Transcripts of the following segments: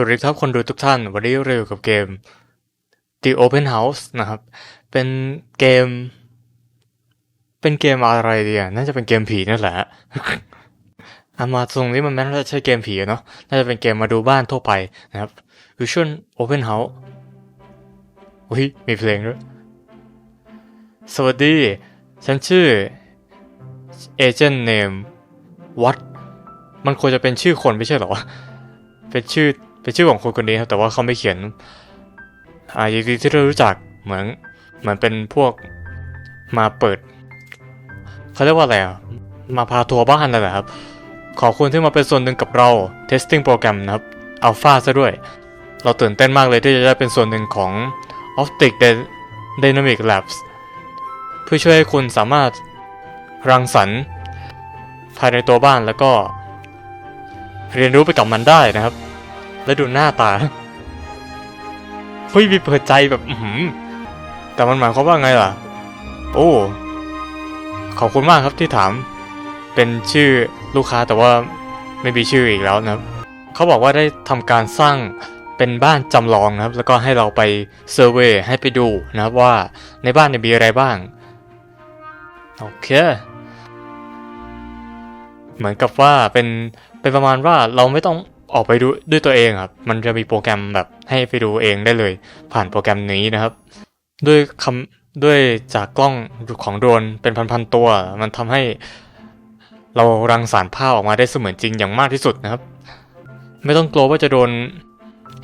วัสดีครับคนดูทุกท่าน วันนี้เราอยู่กับเกม The Open House นะครับ เป็นเกม เป็นเกมอะไรดีอะน่าจะเป็นเกมผีนั่นแหละอามาตรงนี้มันไม่น่าจะใช่เกมผีเนาะน่าจะเป็นเกมมาดูบ้านทั่วไปนะครับ Vision Open House อุ้ยมีเพลงด้วย สวัสดี ฉันชื่อ Agent Name What มันควรจะเป็นชื่อคนไม่ใช่หรอเป็นชื่อ เป็นชื่อของคนคนนี้ครับ แต่ว่าเขาไม่เขียนอายินดีที่ได้รู้จักเหมือนเหมือนเป็นพวกมาเปิดเขาเรียกว่าอะไรอะมาพาทัวร์บ้านนั่นแหละครับ ขอบคุณที่มาเป็นส่วนหนึ่งกับเรา testing โปรแกรมนะครับ alpha ซะด้วย เราตื่นเต้นมากเลยที่จะได้เป็นส่วนหนึ่งของ Optic Dynamic Labs เพื่อช่วยให้คุณสามารถรังสรรค์ภายในตัวบ้านแล้วก็ เรียนรู้ไปกับมันได้นะครับ และดูหน้าตา เฮ้ยมีเปิดใจแบบอื้อหือแต่มันหมายความว่าไงล่ะ โอ้ ขอบคุณมากครับที่ถาม เป็นชื่อลูกค้าแต่ว่าไม่มีชื่ออีกแล้วนะครับเขาบอกว่าได้ทำการสร้างเป็นบ้านจำลองนะครับ แล้วก็ให้เราไปเซอร์เวยให้ไปดูนะครับว่าในบ้านเนี่ยมีอะไรบ้าง โอเค เหมือนกับว่าเป็นเป็นประมาณว่าเราไม่ต้อง ออกไปดูด้วยตัวเองครับ มันจะมีโปรแกรมแบบให้ไปดูเองได้เลย ผ่านโปรแกรมนี้นะครับ ด้วยคำด้วยจากกล้องของโดรนเป็นพันๆตัว มันทำให้เรารังสารภาพออกมาได้เสมือนจริงอย่างมากที่สุดนะครับ ไม่ต้องกลัวว่าจะโดน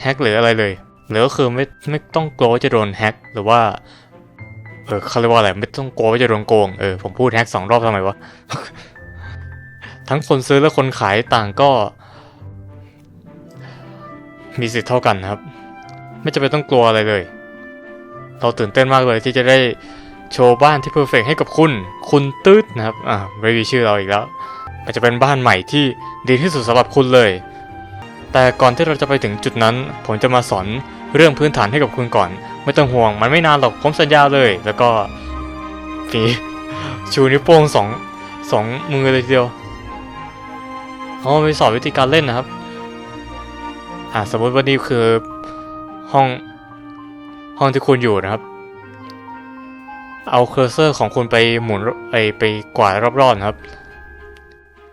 แฮ็กหรืออะไรเลยหรือก็คือไม่ไม่ต้องกลัวว่าจะโดนแฮ็กหรือว่าเออเขาเรียกว่าอะไรไม่ต้องกลัวว่าจะโดนโกงเออผมพูดแฮ็กสองรอบทำไมวะทั้งคนซื้อและคนขายต่างก็ มีสิทธิ์เท่ากันนะครับ ไม่จำเป็นต้องกลัวอะไรเลย เราตื่นเต้นมากเลยที่จะได้โชว์บ้านที่เพอร์เฟกให้กับคุณ คุณตืดนะครับอ่าไม่มีชื่อเราอีกแล้ว มันจะเป็นบ้านใหม่ที่ดีที่สุดสำหรับคุณเลย แต่ก่อนที่เราจะไปถึงจุดนั้น ผมจะมาสอนเรื่องพื้นฐานให้กับคุณก่อน ไม่ต้องห่วงมันไม่นานหรอกผมสัญญาเลย แล้วก็ฝีชูนิ้วโป้งสองสองมือเลยทีเดียวอ๋อไปสอนวิธีการเล่นนะครับ อ่าสมมติว่านี่คือห้องห้องที่คุณอยู่นะครับ เอาเคอร์เซอร์ของคุณไปหมุนไปไปกวาดรอบๆครับ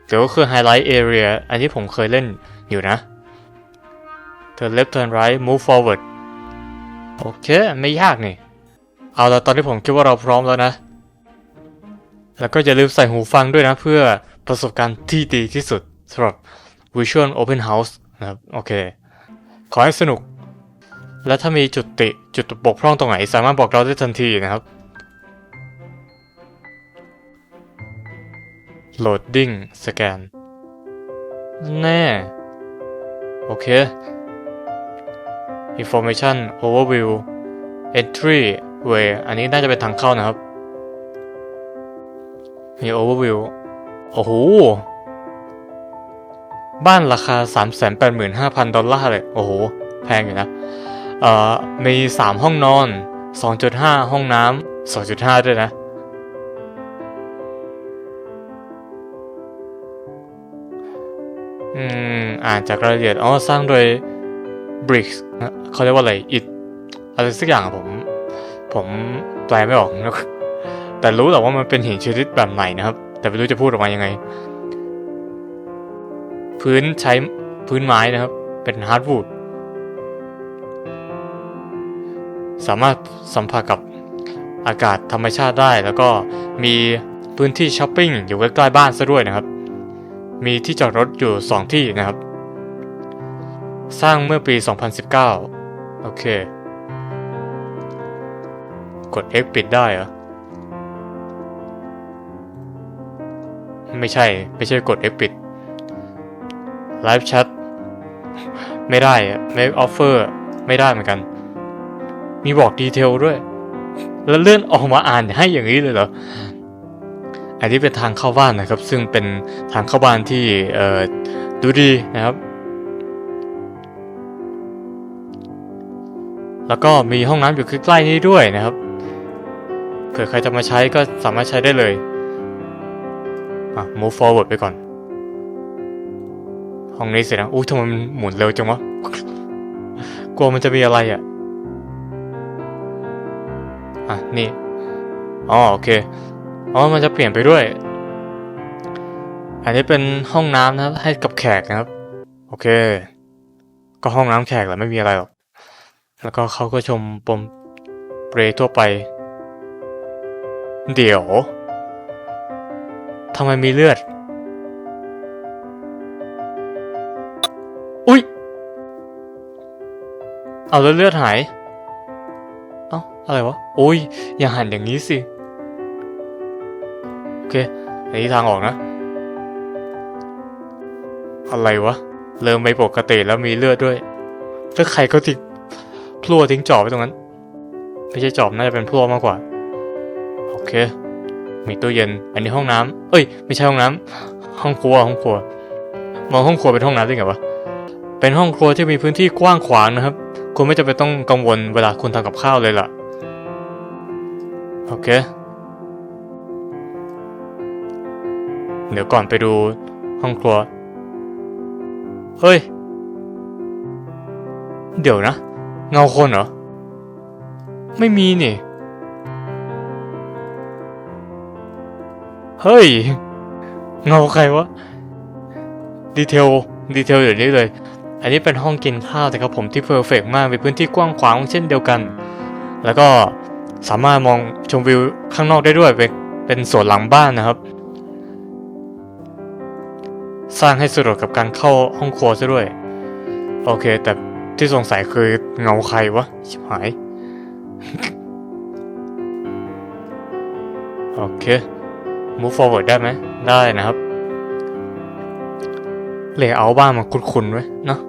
เดี๋ยวก็คือ Highlight Area อันที่ผมเคยเล่นอยู่นะ Turn left turn right move forward โอเค ไม่ยากนี่ เอาละตอนที่ผมคิดว่าเราพร้อมแล้วนะ แล้วก็อย่าลืมใส่หูฟังด้วยนะ เพื่อประสบการณ์ที่ดีที่สุดสำหรับ Visual Open House นะครับ โอเค ขอให้สนุก และถ้ามีจุดติจุดบกพร่องตรงไหน สามารถบอกเราได้ทันทีนะครับ Loading สแกนแน่ โอเค Information Overview Entry Way อันนี้น่าจะเป็นทางเข้านะครับ มี Overview โอ้โห บ้านราคา 385,000 ดอลลาร์เลย โอ้โห แพงอยู่นะ เอ่อ มี 3 ห้องนอน 2.5 ห้องน้ำ 2.5 ด้วยนะ อืม อ่านจากรายละเอียด อ๋อ สร้างโดย bricks เขาเรียกว่าอะไร อิฐ อะไรสักอย่างผม ผมแปลไม่ออกนะแต่รู้แต่ว่ามันเป็นหินชนิดแบบไหนนะครับ แต่ไม่รู้จะพูดออกมายังไง พื้นใช้พื้นไม้นะครับ เป็นฮาร์ดวูดสามารถสัมผัสกับอากาศธรรมชาติได้ แล้วก็มีพื้นที่ช้อปปิ้งอยู่ใกล้ๆบ้านซะด้วยนะครับ มีที่จอดรถอยู่ 2 ที่นะครับ สร้างเมื่อปี 2019 โอเค กด X ปิดได้เหรอ ไม่ใช่ ไม่ใช่กด F ปิด ไลฟ์แชทไม่ได้อะ make offer ไม่ได้เหมือนกัน มีบอกดีเทลด้วย แล้วเลื่อนออกมาอ่านให้อย่างนี้เลยเหรอ อันนี้เป็นทางเข้าบ้านนะครับ ซึ่งเป็นทางเข้าบ้านที่เออดูดีนะครับ แล้วก็มีห้องน้ำอยู่ใกล้ๆนี้ด้วยนะครับเผื่อใครจะมาใช้ก็สามารถใช้ได้เลยอะ move forward ไปก่อน ห้องนี้เสร็จแล้วอู้ทำไมมันหมุนเร็วจังวะ กลัวมันจะมีอะไรอะ อะ นี่ อ๋อ โอเค อ๋อ มันจะเปลี่ยนไปด้วย อันนี้เป็นห้องน้ำนะครับ ให้กับแขกนะครับ โอเค ก็ห้องน้ำแขกแหละไม่มีอะไรหรอก แล้วก็เขาก็ชมปมเปรย์ทั่วไป เดี๋ยวทำไมมีเลือด เอาแล้วเลือดหาย เอ้าอะไรวะโอ้ยอย่าหันอย่างนี้สิโอเคอันนี้ทางออกนะ อะไรวะ เริ่มไม่ปกติแล้วมีเลือดด้วยแล้วใครก็ทิ้งพลั่วทิ้งจอบไปตรงนั้น ไม่ใช่จอบน่าจะเป็นพลั่วมากกว่า โอเค มีตู้เย็น อันนี้ห้องน้ำเอ้ย ไม่ใช่ห้องน้ำห้องครัวห้องครัว มองห้องครัวเป็นห้องน้ำได้ไงวะ เป็นห้องครัวที่มีพื้นที่กว้างขวางนะครับ คุณไม่จำเป็นต้องกังวลเวลาคุณทำกับข้าวเลยล่ะ โอเค เดี๋ยวก่อนไปดูห้องครัว เฮ้ย เดี๋ยวนะ เงาคนเหรอ ไม่มีนี่ เฮ้ย เงาใครวะ ดีเทล ดีเทลอย่างนี้เลย อันนี้เป็นห้องกินข้าวแต่ครับผมที่เพอร์เฟกมากมีพื้นที่กว้างขวางเช่นเดียวกัน แล้วก็สามารถมองชมวิวข้างนอกได้ด้วยเป็นเป็นสวนหลังบ้านนะครับ สร้างให้สะดวกกับการเข้าห้องครัวซะด้วย โอเค แต่ที่สงสัยคือเงาใครวะชิบหาย โอเค move forward ได้ไหมได้นะครับ เลเยอร์บ้านมันคุ้นๆไว้เนาะ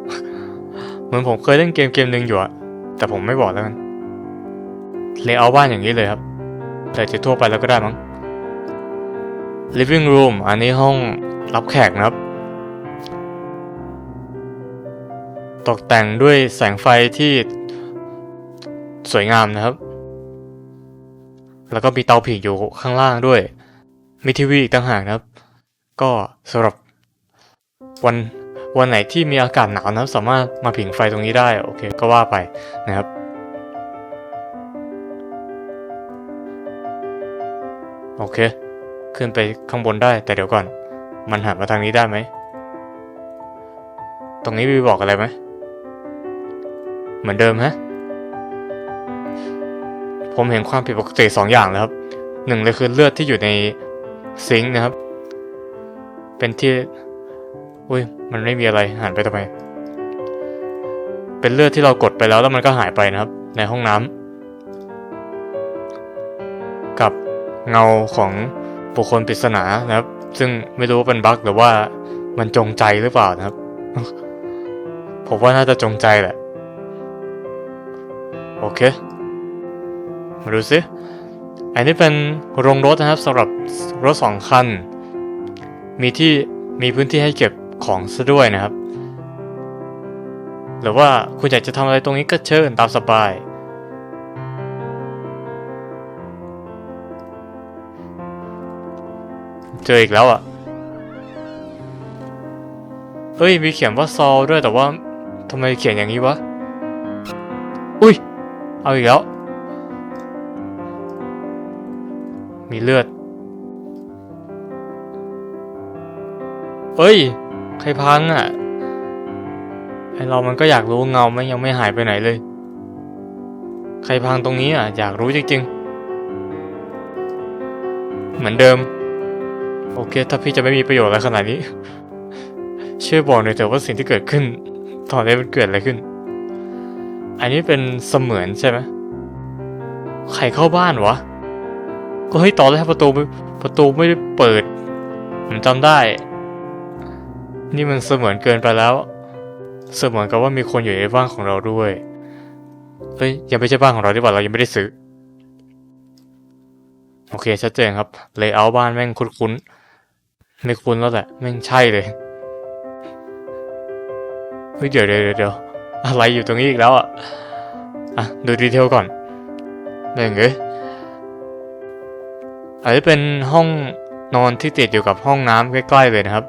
เหมือนผมเคยเล่นเกมเกมหนึ่งอยู่อะแต่ผมไม่บอกแล้วกันเลเยอร์บ้านอย่างนี้เลยครับ แต่จะทั่วไปแล้วก็ได้มั้ง living room อันนี้ห้องรับแขกนะครับ ตกแต่งด้วยแสงไฟที่สวยงามนะครับ แล้วก็มีเตาผิงอยู่ข้างล่างด้วย มีทีวีอีกต่างหากนะครับ ก็สำหรับ วันวันไหนที่มีอากาศหนาวนะสามารถมาผิงไฟตรงนี้ได้โอเคก็ว่าไปนะครับโอเค ขึ้นไปข้างบนได้ แต่เดี๋ยวก่อน มันหันมาทางนี้ได้ไหม ตรงนี้มีบอกอะไรไหม เหมือนเดิมฮะ ผมเห็นความผิดปกติสองอย่างแล้วครับ หนึ่งเลยคือเลือดที่อยู่ในซิงค์นะครับ เป็นที่ อุ้ย มันไม่มีอะไรหันไปทำไม เป็นเลือดที่เรากดไปแล้วแล้วมันก็หายไปนะครับ ในห้องน้ำกับเงาของบุคคลปริศนานะครับ ซึ่งไม่รู้ว่าเป็นบั๊กหรือว่ามันจงใจหรือเปล่านะครับ ผมว่าน่าจะจงใจแหละ โอเค มาดูสิอันนี้เป็นโรงรถนะครับสำหรับรถสองคัน มีที่มีพื้นที่ให้เก็บ ของซะด้วยนะครับ หรือว่าคุณอยากจะทำอะไรตรงนี้ก็เชิญตามสบาย เจออีกแล้วอะเฮ้ยมีเขียนว่าซอลด้วยแต่ว่าทำไมเขียนอย่างนี้วะ อุ้ย เอาอีกแล้ว มีเลือดเฮ้ย ใครพังอะ ไอเรามันก็อยากรู้เงาไมันยังไม่หายไปไหนเลย ใครพังตรงนี้อะ อยากรู้จริงๆ เหมือนเดิม โอเค ถ้าพี่จะไม่มีประโยชน์อะไรขนาดนี้ ช่วยบอกหน่อยเถอะว่าสิ่งที่เกิดขึ้น ตอนนี้มันเกิดอะไรขึ้น อันนี้เป็นเสมือนใช่ไหมใครเข้าบ้านวะ ก็เฮ้ยตอนแรกประตูประตูไม่ได้เปิดผมจำได้ นี่มันเสมือนเกินไปแล้ว เสมือนกับว่ามีคนอยู่ในบ้านของเราด้วยเฮ้ยยังไม่ใช่บ้านของเราดีกว่าเรายังไม่ได้ซื้อ โอเคชัดเจนครับเลเยอร์บ้านแม่งคุ้นๆไม่คุ้นแล้วแหละแม่งใช่เลยเฮ้ยเดี๋ยวเดี๋ยวเดี๋ยวอะไรอยู่ตรงนี้อีกแล้วอะอะดูดีเทลก่อนแม่งเอ้ยอันนี้เป็นห้องนอนที่ติดอยู่กับห้องน้ำใกล้ๆเลยนะครับ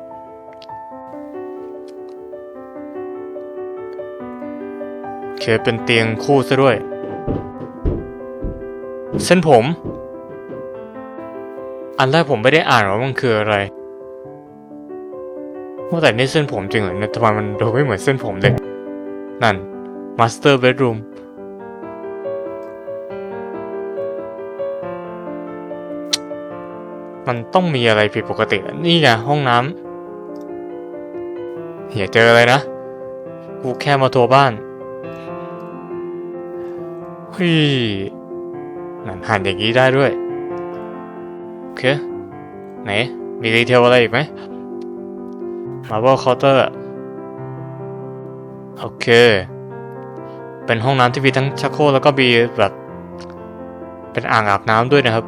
โอเคเป็นเตียงคู่ซะด้วย เส้นผม อันแรกผมไม่ได้อ่านว่ามันคืออะไรว่าแต่นี่เส้นผมจริงเหรอเนี่ยทำไมมันดูไม่เหมือนเส้นผมเลย นั่น Master Bedroom มันต้องมีอะไรผิดปกติอะนี่ไงห้องน้ำอย่าเจออะไรนะ กูแค่มาทัวร์บ้าน ฮ้ยนั่นหันอย่างนี้ได้ด้วย โอเค ไหน มีดีเทลอะไรอีกไหม Marble Counter โอเค เป็นห้องน้ำที่มีทั้งชักโครกแล้วก็มีแบบ เป็นอ่างอาบน้ำด้วยนะครับ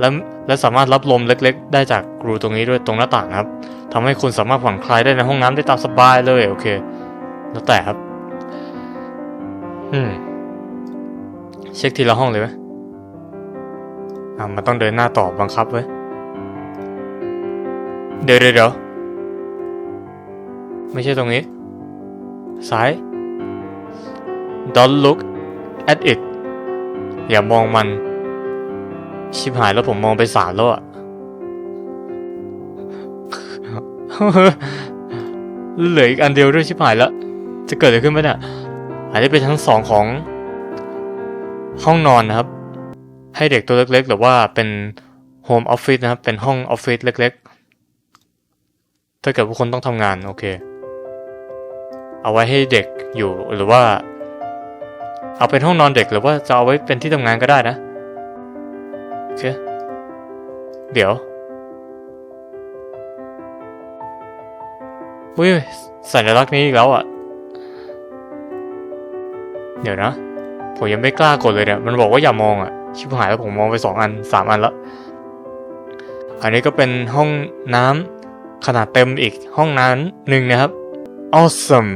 และและสามารถรับลมเล็กๆ ได้จากรูตรงนี้ด้วยตรงหน้าต่างครับทำให้คุณสามารถผ่อนคลายได้ในห้องน้ำได้ตามสบายเลย โอเค แล้วแต่ครับ อืม เช็คทีละห้องเลยไหมอ่ามันต้องเดินหน้าต่อบังคับไว้ยเดี๋ยวเดี๋ยวไม่ใช่ตรงนี้ ซ้าย don't look at it อย่ามองมัน ชิบหายแล้วผมมองไปสามแล้วอะเหลืออีกอันเดียวด้วยชิบหายแล้ว จะเกิดอะไรขึ้นไหมเนี่ย อันนี้เป็นชั้นสองของห้องนอนนะครับ ให้เด็กตัวเล็กๆ หรือว่าเป็นโฮมออฟฟิศนะครับ เป็นห้องออฟฟิศเล็กๆ ถ้าเกิดว่าคนต้องทำงานโอเค เอาไว้ให้เด็กอยู่หรือว่า เอาเป็นห้องนอนเด็กหรือว่าจะเอาไว้เป็นที่ทำงานก็ได้นะโอเคเดี๋ยวอุ้ยสัญลักษณ์นี้อีกแล้วอะ เดี๋ยวนะ ผมยังไม่กล้ากดเลยเนี่ย มันบอกว่าอย่ามองอะ ชิบหายแล้วผมมองไปสองอันสามอันแล้ว อันนี้ก็เป็นห้องน้ำขนาดเต็มอีกห้องน้ำหนึ่งนะครับ awesome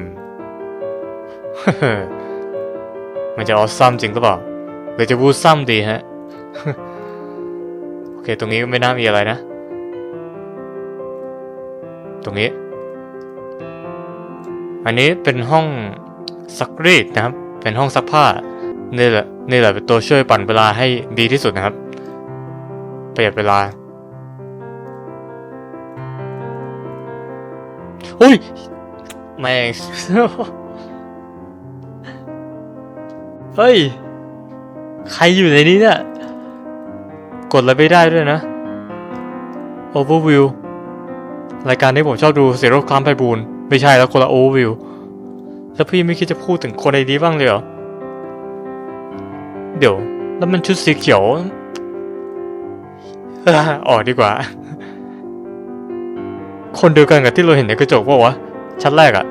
มันจะ awesome จริงหรือเปล่าหรือจะวูซัมดีฮะ โอเค ตรงนี้ก็ไม่น่ามีอะไรนะ ตรงนี้ อันนี้เป็นห้องซักรีดนะครับ เป็นห้องซักผ้านี่แหละนี่แหละเป็นตัวช่วยปั่นเวลาให้ดีที่สุดนะครับประหยัดเวลาอุ้ยแม่งเฮ้ย ใครอยู่ในนี้เนี่ย กดอะไรไม่ได้ด้วยนะ Overview รายการที่ผมชอบดูเสียรคคลามไพบูลย์ไม่ใช่แล้วคนละ Overview แล้วพี่ไม่คิดจะพูดถึงคนในนี้บ้างเลยเหรอ เดี๋ยว แล้วมันชุดสีเขียว ออกดีกว่า คนเดียวกันกับที่เราเห็นในกระจกป่าวะ ชั้นแรกอะ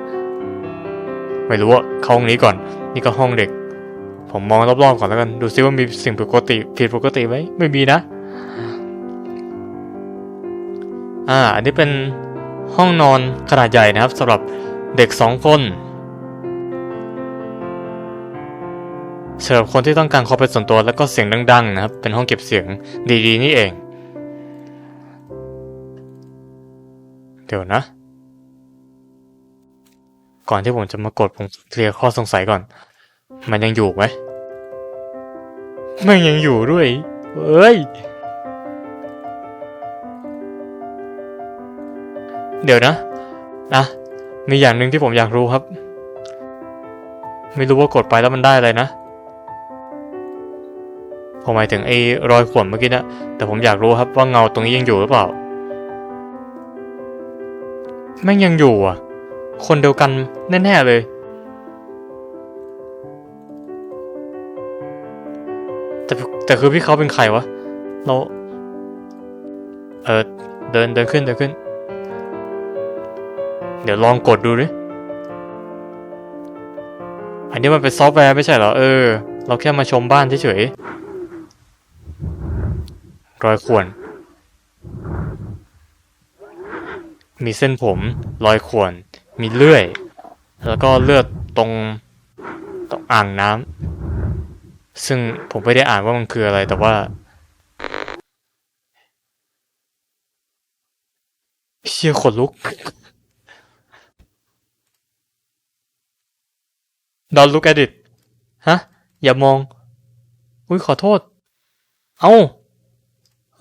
ไม่รู้อะเข้าห้องนี้ก่อน นี่ก็ห้องเด็ก ผมมองรอบๆก่อนแล้วกัน ดูซิว่ามีสิ่งผิดปกติผิดปกติไหมไม่มีนะ อ่า อันนี้เป็นห้องนอนขนาดใหญ่นะครับสำหรับเด็กสองคน สำหรับคนที่ต้องการความเป็นส่วนตัวแล้วก็เสียงดังๆนะครับ เป็นห้องเก็บเสียงดีๆ นี่เอง เดี๋ยวนะ ก่อนที่ผมจะมากดผมเคลียร์ข้อสงสัยก่อน มันยังอยู่ไหมมันยังอยู่ด้วย เอ้ย เดี๋ยวนะนะมีอย่างหนึ่งที่ผมอยากรู้ครับ ไม่รู้ว่ากดไปแล้วมันได้อะไรนะ ผมหมายถึงไอ้รอยข่วนเมื่อกี้นะแต่ผมอยากรู้ครับว่าเงาตรงนี้ยังอยู่หรือเปล่าแม่งยังอยู่อะ คนเดียวกันแน่ๆเลย แต่แต่คือพี่เขาเป็นใครวะ เรา เออเดินเดินขึ้นเดินขึ้น เดี๋ยวลองกดดูดิ อันนี้มันเป็นซอฟต์แวร์ไม่ใช่เหรอ เออ เราแค่มาชมบ้านเฉยๆ รอยข่วน มีเส้นผม รอยข่วน มีเลื่อย แล้วก็เลือดตรงตรงอ่างน้ำซึ่งผมไม่ได้อ่านว่ามันคืออะไรแต่ว่าเชี่ยขนลุก Don't look at it ฮะ อย่ามอง อุ้ยขอโทษ เอ้า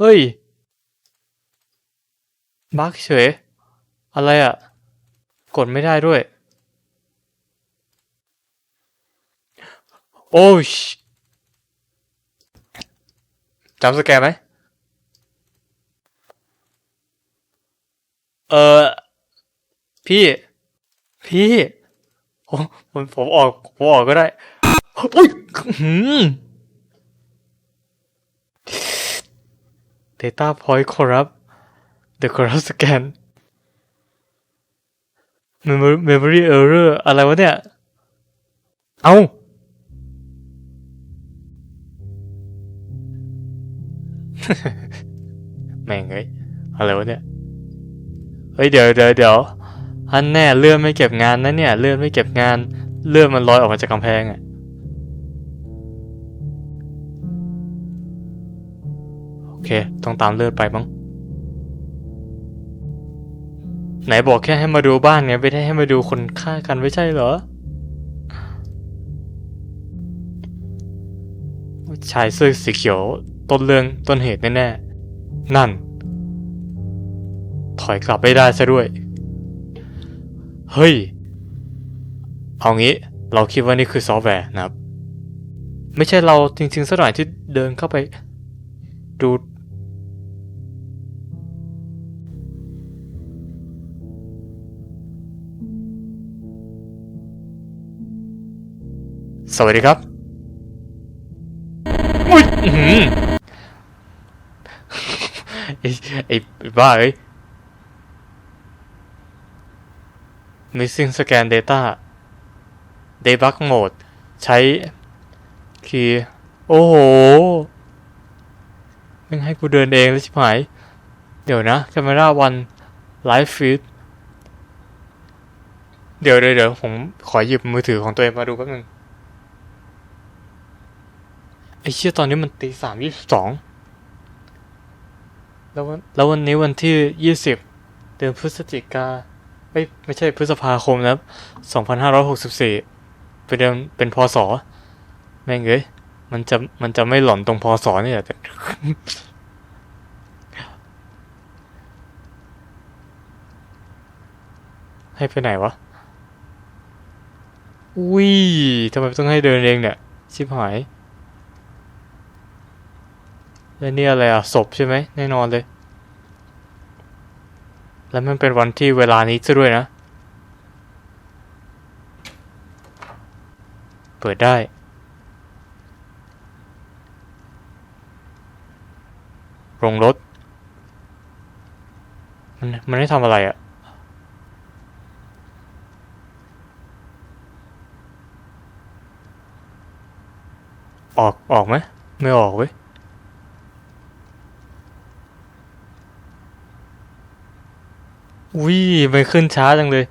เฮ้ย บักเฉย อะไรอะ่ะ กดไม่ได้ด้วย โอ้ชจำสแกนไหม เออ พี่ พี่มผมผมออก ผมออกก็ได้ อุ้ยหืม Data point corrupt the corrupt scan memory memory error อะไรวะเนี่ย เอ้าแม่งเอ้ยอะไรวะเนี่ย เฮ้ยเดี๋ยวเดี๋ยวเดี๋ยวอันแน่เลื่อนไม่เก็บงานนะเนี่ย เลื่อนไม่เก็บงาน เลื่อนมันลอยออกมาจากกำแพงอะ เคต้องตามเลือดไปมั้งไหนบอกแค่ให้มาดูบ้านไงไม่ได้ให้มาดูคนฆ่ากันไม่ใช่เหรอ ชายเสื้อสีเขียวต้นเรื่องต้นเหตุแน่ๆ นั่น ถอยกลับไม่ได้ซะด้วย เฮ้ย เอางี้เราคิดว่านี่คือซอฟต์แวร์นะครับ ไม่ใช่เราจริงๆสักหน่อยที่เดินเข้าไป ดู สวัสดีครับอุ้ยอื้อหือไอ้ไอ้บ้าเอ้ย missing scan data debug mode ใช้คีย์โอ้โหไม่งให้กูเดินเองแล้วชิบหาย เดี๋ยวนะ camera one live feed เดี๋ยวเดี๋ยวเดี๋ยวผมขอหยิบมือถือของตัวเองมาดูแป๊บนึง ไอ้เชี่ยตอนนี้มันตีสามยี่สิบสองแล้ววันแล้ววันนี้วันที่ยี่สิบเดือนพฤศจิกาไม่ไม่ใช่พฤษภาคมนะครับสองพันห้าร้อยหกสิบสี่เป็นเดือนเป็นพศแม่งเอ้ยมันจะมันจะไม่หล่อนตรงพศนี่แหละแต่ให้ไปไหนวะ อุ้ยทำไมต้องให้เดินเองเนี่ย ชิบหาย แล้วนี่อะไรอะศพใช่ไหมแน่นอนเลย แล้วมันเป็นวันที่เวลานี้ซะด้วยนะ เปิดได้ลงรถ มันมันให้ทำอะไรอะ ออกออกไหมไม่ออกเว้ย อุ้ยมันขึ้นช้าจังเลย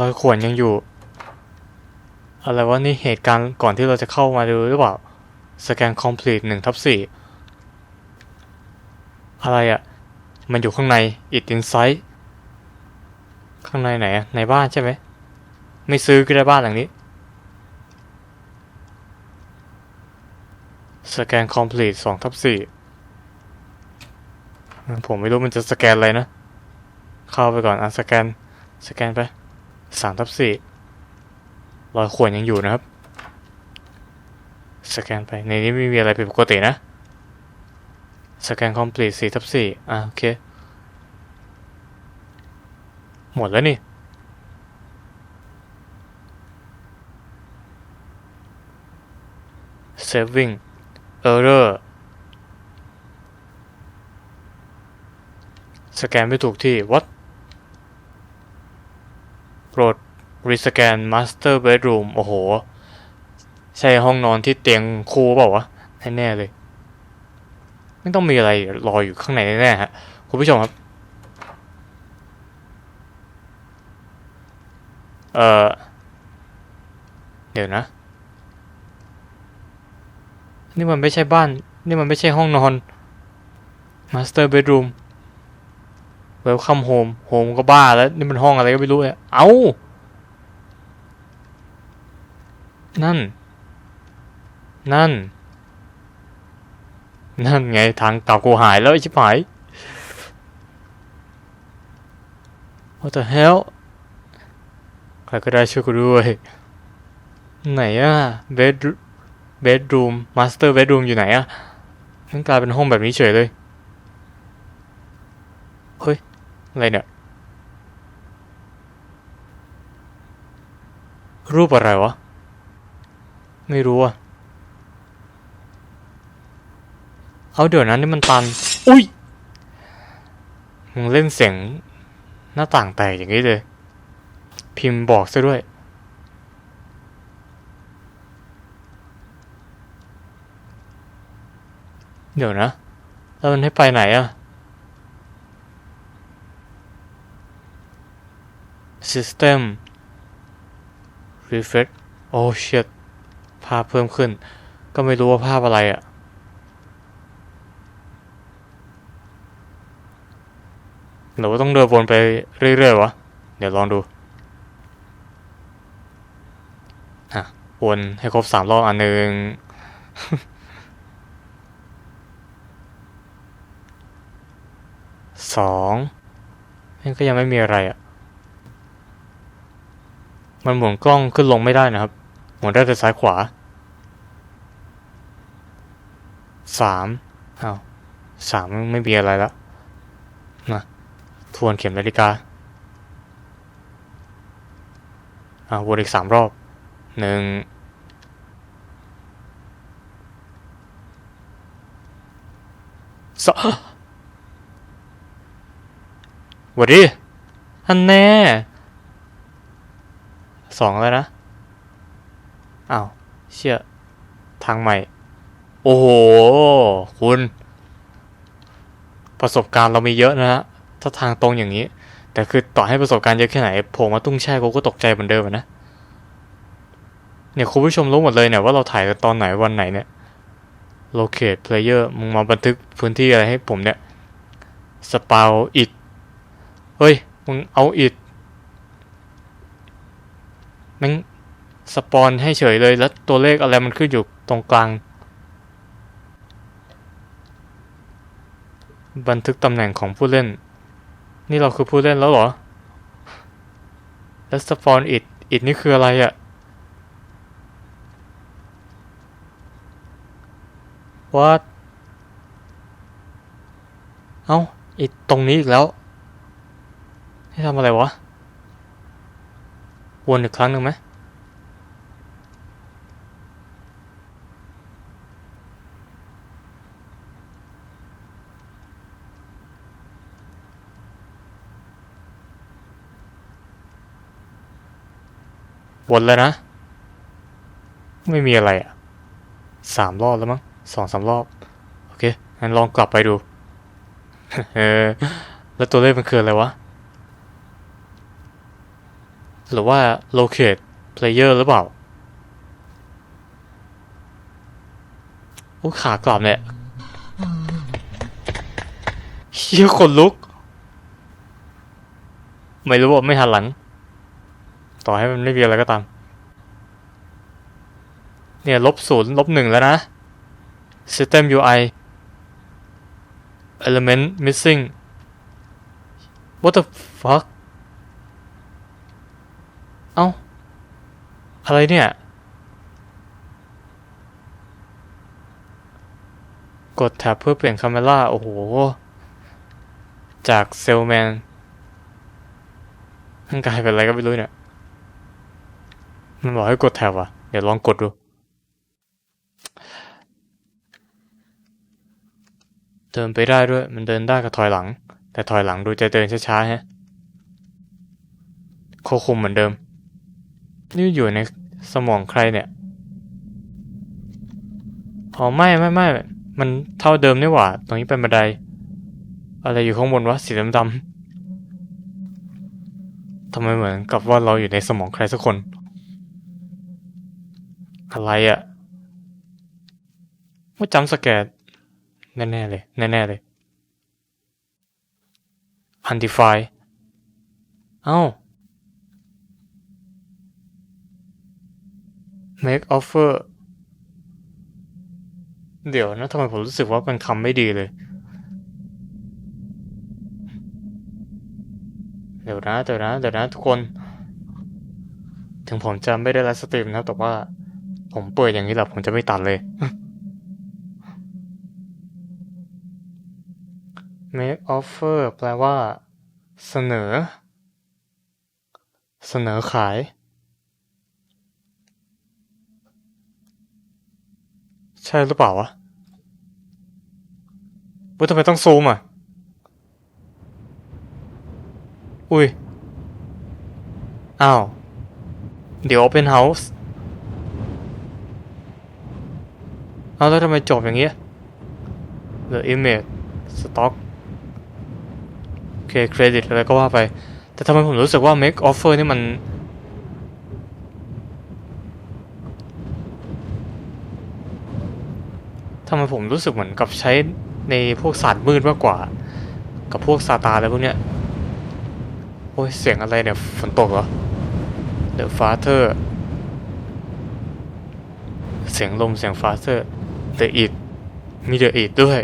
รอยข่วนยังอยู่ อะไรวะนี่เหตุการณ์ก่อนที่เราจะเข้ามาดูหรือเปล่า สแกน complete หนึ่งทับสี่อะไรอะ่ะ มันอยู่ข้างใน it inside ข้างในไหนอะในบ้านใช่ไหม ไม่ซื้อก็ได้บ้านหลังนี้ สแกน complete สองทับสี่ผมไม่รู้มันจะสแกนอะไรนะ เข้าไปก่อนอะสแกน สแกนไปสามทับสี่รอยข่วนยังอยู่นะครับ สแกนไป ในนี้ไม่มีอะไรผิดปกตินะ สแกน complete สี่ทับสี่อะโอเค หมดแล้วนี่ saving error สแกนไม่ถูกที่ what โปรด rescan master bedroom โอ้โห ใช่ห้องนอนที่เตียงคู่เปล่าวะ แน่เลย ไม่ต้องมีอะไรรออยู่ข้างในแน่ฮะ คุณผู้ชมครับ เออเดี๋ยวนะ นี่มันไม่ใช่บ้าน นี่มันไม่ใช่ห้องนอน Master Bedroom วลคัมโฮมโฮมก็บ้าแล้ว นี่มันห้องอะไรก็ไม่รู้เนี่ยเอานั่น นั่น นั่นไงทางเก่ากูหายแล้วไอ้ชิบหาย What the hell ใครก็ได้ช่วยกูด้วย ไหนอะเบด เบดรูมมาสเตอร์เบดรูมอยู่ไหนอะมันกลายเป็นห้องแบบนี้เฉยเลย เฮ้ย อะไรเนี่ย รูปอะไรวะ ไม่รู้อะเอาเดี๋ยวนั้นนี่มันตัน อุ้ยมึงเล่นเสียงหน้าต่างแตกอย่างนี้เลย พิมพ์บอกซะด้วย เดี๋ยวนะแล้วมันให้ไปไหนอะ System Refresh โอ้ shit ภาพเพิ่มขึ้น ก็ไม่รู้ว่าภาพอะไรอะหรือว่าต้องเดินวนไปเรื่อยๆวะ เดี๋ยวลองดูอะวนให้ครบสามรอบอันหนึ่ง สองนี่ก็ยังไม่มีอะไรอะ มันหมุนกล้องขึ้นลงไม่ได้นะครับ หมุนได้แต่ซ้ายขวาสามอ้าวสามไม่มีอะไรแล้วนะทวนเข็มนาฬิกาอ่าวนอีกสามรอบหนึ่งสอง วัดดีอันแน่สองแล้วนะอ้าวเชี่ยทางใหม่ โอ้โห คุณ ประสบการณ์เรามีเยอะนะฮะ ถ้าทางตรงอย่างนี้ แต่คือต่อให้ประสบการณ์เยอะแค่ไหนโผล่มาตุ้งแช่กูก็ตกใจเหมือนเดิมอะนะ เนี่ยคุณผู้ชมรู้หมดเลยเนี่ยว่าเราถ่ายกันตอนไหนวันไหนเนี่ย locate player มึงมาบันทึกพื้นที่อะไรให้ผมเนี่ยสปาวอิด เฮ้ย มึงเอาอิดม่งสปอนให้เฉยเลยแล้วตัวเลขอะไรมันขึ้นอยู่ตรงกลาง บันทึกตำแหน่งของผู้เล่น นี่เราคือผู้เล่นแล้วเหรอ แล้วสปอนอิดอิดนี่คืออะไรอะ What เอ้าอิดตรงนี้อีกแล้ว ให้ทำอะไรวะ วนอีกครั้งหนึ่งไหมวนแล้วนะ ไม่มีอะไรอะสามรอบแล้วมั้งสองสามรอบ โอเคงั้นลองกลับไปดู เออ แล้วตัวเลขมันคืออะไรวะ หรือว่า locate player หรือเปล่าโอ้ขากลับเนี่ยเชี่ยขนลุก ไม่รู้ว่าไม่หันหลัง ต่อให้มันไม่มีอะไรก็ตาม เนี่ยลบศูนย์ลบหนึ่งแล้วนะ system UI element missing what the fuck เอ้า อะไรเนี่ย กดแท็บเพื่อเปลี่ยนคาเมล่า โอ้โห จากเซลแมนมันกลายเป็นอะไรก็ไม่รู้เนี่ย มันบอกให้กดแท็บอะ เดี๋ยวลองกดดู เดินไปได้ด้วย มันเดินได้กับถอยหลัง แต่ถอยหลังดูจะเดินช้าๆฮะควบคุมเหมือนเดิม นี่อยู่ในสมองใครเนี่ยอ๋อไม่ไม่ไม่มันเท่าเดิมนี่หว่า ตรงนี้เป็นบันได อะไรอยู่ข้างบนวะสีดำๆทำไมเหมือนกับว่าเราอยู่ในสมองใครสักคน อะไรอะ่ะว่าจำสแกนแน่ๆเลย แน่ๆเลย undefined เอ้า make offer เดี๋ยวนะทำไมผมรู้สึกว่าเป็นคำไม่ดีเลย เดี๋ยวนะเดี๋ยวนะเดี๋ยวนะทุกคน ถึงผมจะไม่ได้ไลฟ์สตรีมนะแต่ว่า ผมเปิดอย่างนี้แหละผมจะไม่ตัดเลย make offer แปลว่า เสนอ เสนอขาย ใช่หรือเปล่าวะว้ยทำไมต้องซูมอะ อุ้ย อ้าว เดี๋ยว Open House เอาแล้วทำไมจบอย่างเงี้ย The image stock โอเค เครดิตอะไรก็ว่าไป แต่ทำไมผมรู้สึกว่า make offer นี่มัน ทำไมผมรู้สึกเหมือนกับใช้ในพวกศาสตร์มืดมากกว่า กับพวกซาตาอะไรพวกเนี้ย โอ้ย เสียงอะไรเนี่ย ฝนตกเหรอ The Father เสียงลมเสียง Father The It มี The It ด้วย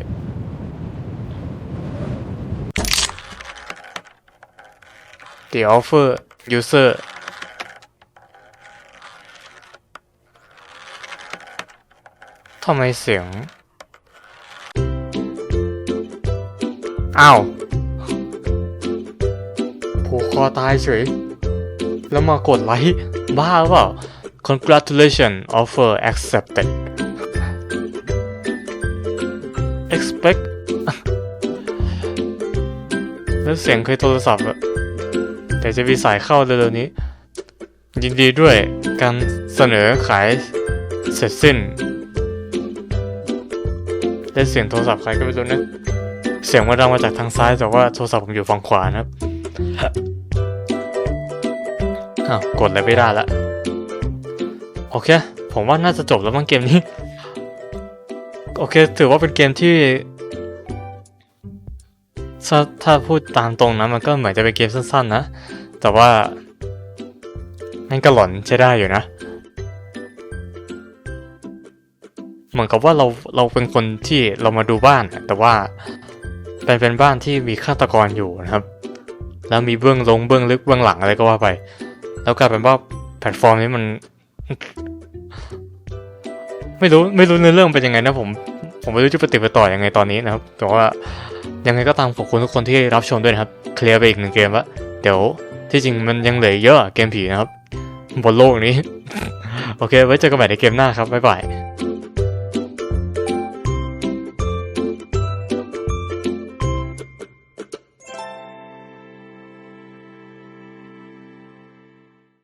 The Offer User ทำไมเสียง อ้าวผูกคอตายเฉย แล้วมากดไลค์ บ้าเปล่า congratulation offer accepted expect แล้วเสียงเคยโทรศัพท์อะแต่จะมีสายเข้าเร็วๆนี้ ยินดีด้วยการเสนอขายเสร็จสิ้น ได้เสียงโทรศัพท์ใครก็ไม่รู้นะ เสียงมันดังมาจากทางซ้ายแต่ว่าโทรศัพท์ผมอยู่ฝั่งขวานะครับอ้าวกดอะไรไม่ได้ละ โอเค ผมว่าน่าจะจบแล้วมั้งเกมนี้ โอเค ถือว่าเป็นเกมที่ถ้าถ้าพูดตามตรงนะมันก็เหมือนจะเป็นเกมสั้นๆนะ แต่ว่ามันก็หลอนใช้ได้อยู่นะ เหมือนกับว่าเราเราเป็นคนที่เรามาดูบ้าน แต่ว่าเป็นเป็นบ้านที่มีฆาตกรอยู่นะครับ แล้วมีเบื้องลงเบื้องลึกเบื้องหลังอะไรก็ว่าไป แล้วกลายเป็นว่าแพลตฟอร์มนี้มัน ไม่รู้ไม่รู้เนื้อเรื่องเป็นยังไงนะผม ผมไม่รู้จะปฏิบัติต่อยังไงตอนนี้นะครับ แต่ว่ายังไงก็ตามขอบคุณทุกคนที่รับชมด้วยนะครับ เคลียร์ไปอีกหนึ่งเกมละเดี๋ยวที่จริงมันยังเหลือเยอะเกมผีนะครับบนโลกนี้ โอเค ไว้เจอกันใหม่ในเกมหน้าครับ บ๊ายบาย